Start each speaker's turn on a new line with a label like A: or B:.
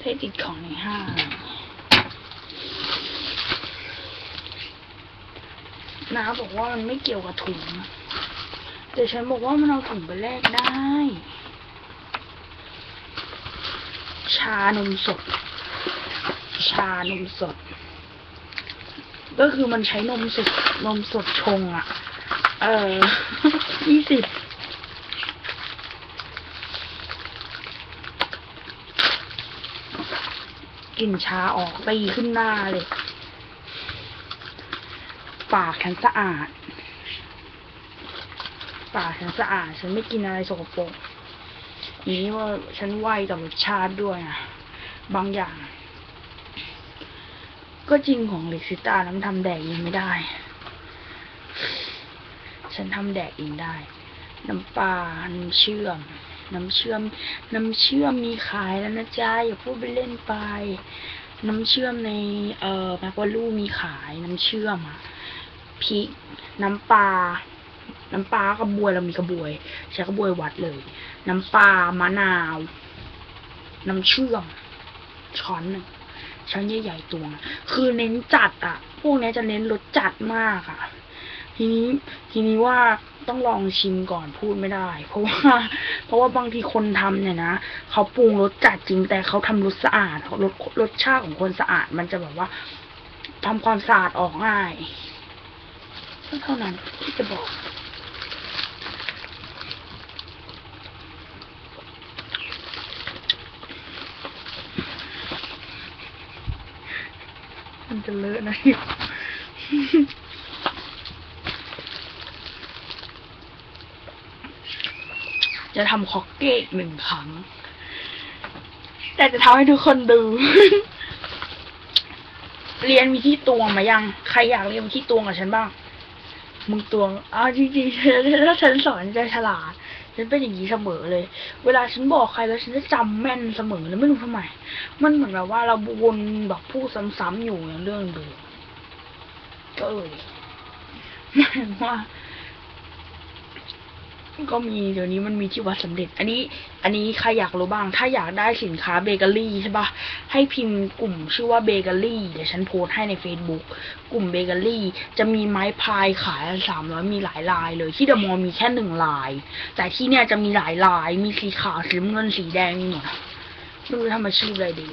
A: เทติดของในห้างน้าบอกว่ามันไม่เกี่ยวกับถุง แต่ฉันบอกว่ามันเอาถุงไปแลกได้ ชานมสด ชานมสด ก็คือมันใช้นมสด นมสดชงอะ่ะ เออยี่สิบ กลิ่นชาออกตีขึ้นหน้าเลย ปากฉันสะอาด ปากฉันสะอาด ฉันไม่กินอะไรสกปรกนี้ว่าฉันไหวต่อรสชาติด้วยนะบางอย่าง ก็จริงของเล็กซิต้าน้ำทำแดกยังไม่ได้ ฉันทำแดกเองได้ น้ำปลาน้ำเชื่อม น้ำเชื่อม น้ำเชื่อมมีขายแล้วนะจ๊ะอย่าพูดไปเล่นไป น้ำเชื่อมในเอ่อแมกวาลูมีขายน้ำเชื่อมอะพริกน้ำปลาน้ำปลากระบวยเรามีกระบวย ใช้กระบวยวัดเลย น้ำปลามะนาว น้ำเชื่อม ช้อนหนึ่งช้อนใหญ่ๆตวงคือเน้นจัดอะพวกนี้จะเน้นรสจัดมากอะทีนี้ทีนี้ว่า ต้องลองชิมก่อนพูดไม่ได้ เพราะว่า เพราะว่าบางทีคนทำเนี่ยนะเขาปรุงรสจัดจริงแต่เขาทำรสสะอาดรสรสชาติของคนสะอาด มันจะแบบว่าทำความสะอาดออกง่ายเท่านั้นที่จะบอกมันจะเลอะนะ จะทำคอกเก้อีกหนึ่งครั้ง แต่จะทำให้ทุกคนดู เรียนมีที่ตวงมายัง ใครอยากเรียนมีที่ตวงกับฉันบ้าง มึงตวงอ้าวจริงๆถ้าฉันสอนจะฉลาดฉันเป็นอย่างนี้เสมอเลย เวลาฉันบอกใครแล้วฉันจะจำแม่นเสมอเลยไม่รู้ทำไม มันเหมือนแบบว่าเราวนแบบพูดซ้ำๆอยู่อย่างเรื่องเดิมก็เออหมายว่า ก็มีเดี๋ยวนี้มันมีที่วัดสำเร็จ อันนี้ อันนี้ใครอยากรู้บ้าง ถ้าอยากได้สินค้าเบเกอรี่ใช่ปะให้พิมพ์กลุ่มชื่อว่าเบเกอรี่เดี๋ยวฉันโพสต์ให้ใน Facebook กลุ่มเบเกอรี่ จะมีไม้พายขายสามร้อยมีหลายลายเลย ที่เดอะมอลล์มีแค่หนึ่งลาย แต่ที่เนี่ยจะมีหลายลาย มีสีขาวสีเงินสีแดงมีหมดอะไม่รู้ทำอาชีพอะไรดี